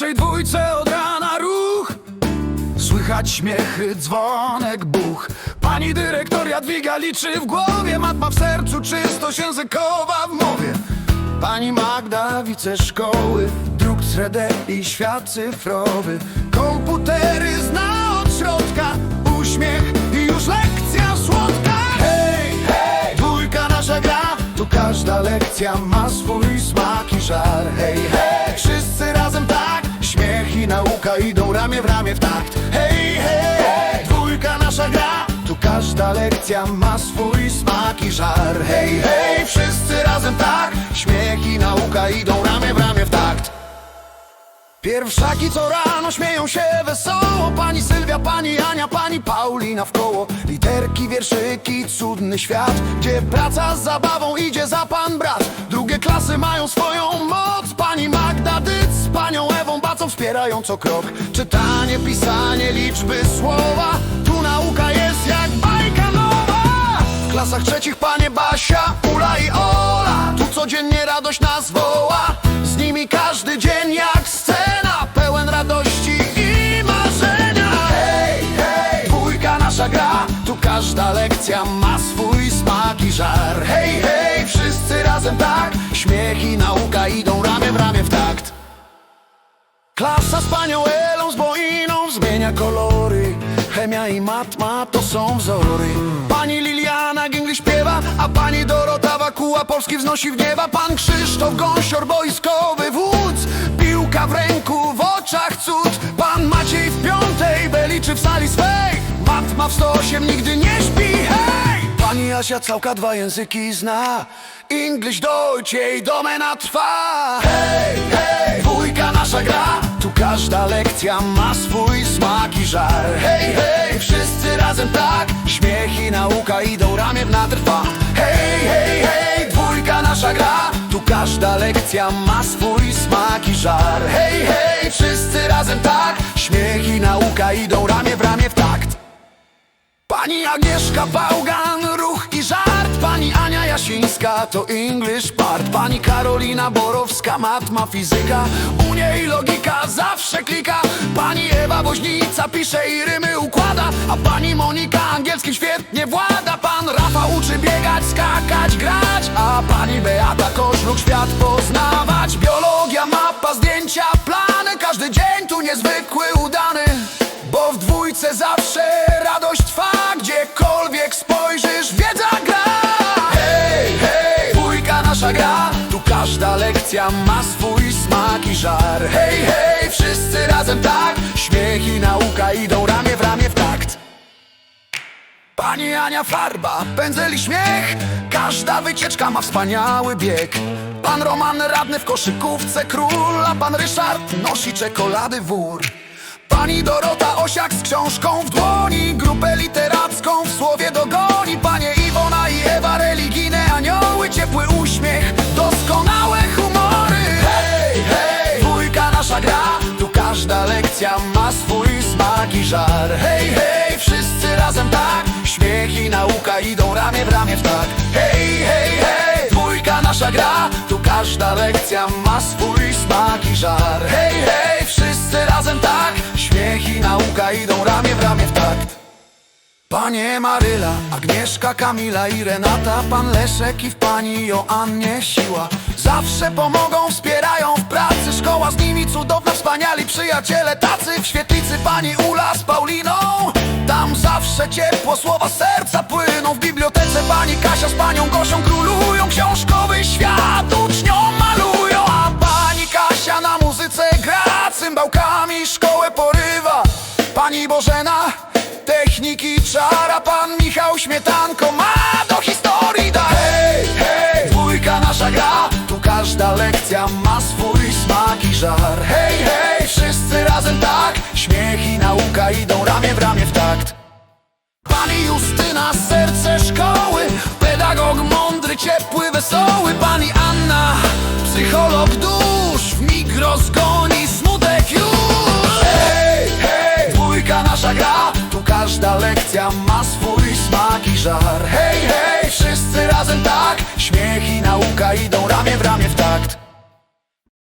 naszej dwójce od rana ruch. Słychać śmiechy, dzwonek, buch. Pani dyrektor Jadwiga liczy w głowie. Matma w sercu, czystość językowa w mowie. Pani Magda, wiceszkoły Dróg 3D i świat cyfrowy. Komputery zna od środka. Uśmiech i już lekcja słodka. Hej, hej, dwójka nasza gra. Tu każda lekcja ma swój smak i żar. Hej, hej, wszyscy razem tak nauka idą ramię w ramię w takt. Hej, hej, dwójka nasza gra. Tu każda lekcja ma swój smak i żar. Hej, hej, wszyscy razem tak. Śmiech i nauka idą ramię w ramię w takt. Pierwszaki co rano śmieją się wesoło. Pani Sylwia, pani Ania, pani Paulina w koło. Literki, wierszyki, cudny świat. Gdzie praca z zabawą idzie za pan brat. Drugie klasy mają swoją moc. Pani Magda Dyc z panią Ewą Bacą wspierają co krok. Czytanie, pisanie, liczby, słowa. Tu nauka jest jak bajka nowa. W klasach trzecich panie Basia, Ula i Ola. Tu codziennie radość nas woła. Z nimi każdy dzień jak scena. Pełen radości i marzenia. Hej, hej, dwójka nasza gra. Tu każda lekcja ma swój smak i żar. Hej, hej, wszyscy razem tak. Śmiech i nauka idą ramię w ramię w takt Klasa z panią Elą, z boiną zmienia kolory. Chemia i matma to są wzory. Pani Liliana Gingli śpiewa, a pani Dorota Wakuła Polski wznosi w nieba. Pan Krzysztof Gąsior, boiskowy wódz. Piłka w ręku, w oczach cud. Pan Maciej w piątej, beliczy w sali swej. Matma w 108 nigdy nie śpi, hej! Pani Asia całka dwa języki zna English, Deutsch, jej domena trwa. Hej, hej, dwójka nasza gra. Tu każda lekcja ma swój smak i żar. Hej, hej, wszyscy razem tak. Śmiech i nauka idą ramię w natrwa. Hej, hej, hej, dwójka nasza gra. Tu każda lekcja ma swój smak i żar. Hej, hej, wszyscy razem tak. Śmiech i nauka idą ramię w ramię w takt. Pani Agnieszka Bałgan, Jasińska to English part. Pani Karolina Borowska, matma, fizyka. U niej logika zawsze klika. Pani Ewa Woźnica pisze i rymy układa. A pani Monika angielskim świetnie włada. Pan Rafał uczy biegać, skakać, grać. A pani Beata Koszluk świat poznawać. Biologia, mapa, zdjęcia, plany. Każdy dzień tu niezwykły, udany. Bo w dwójce zawsze radość trwa ma swój smak i żar. Hej, hej, wszyscy razem tak. Śmiech i nauka idą ramię w ramię w takt. Pani Ania farba, pędzel i śmiech. Każda wycieczka ma wspaniały bieg. Pan Roman radny w koszykówce król A pan Ryszard nosi czekolady wór. Pani Dorota Osiak z książką w dłoni Grupę literacką każda lekcja ma swój smak i żar. Hej, hej, wszyscy razem tak. Śmiech i nauka idą ramię w ramię w tak. Hej, hej, hej, dwójka nasza gra. Tu każda lekcja ma swój smak i żar. Hej, hej, wszyscy razem tak. Śmiech i nauka idą ramię w ramię w takt Panie Maryla, Agnieszka, Kamila i Renata Pan Leszek i w pani Joannie siła. Zawsze pomogą, wspierają w pracy Szkoła z nimi cudowna, wspaniali przyjaciele Tacy. W świetlicy pani Ula z Pauliną Tam zawsze ciepło, słowa serca płyną. W bibliotece pani Kasia z panią Gosią Królują Techniki czara. Pan Michał Śmietanko ma do historii da. Hej, hej, dwójka nasza gra. Tu każda lekcja ma swój smak i żar. Hej, hej, wszyscy razem tak. Śmiech i nauka idą ramię w ramię w takt. Pani Justyna, serce szkoły. Pedagog mądry, ciepły, wesoły. Pani Anna, psycholog dusz. W mig każda lekcja ma swój smak i żar. Hej, hej, wszyscy razem tak. Śmiech i nauka idą ramię w ramię w takt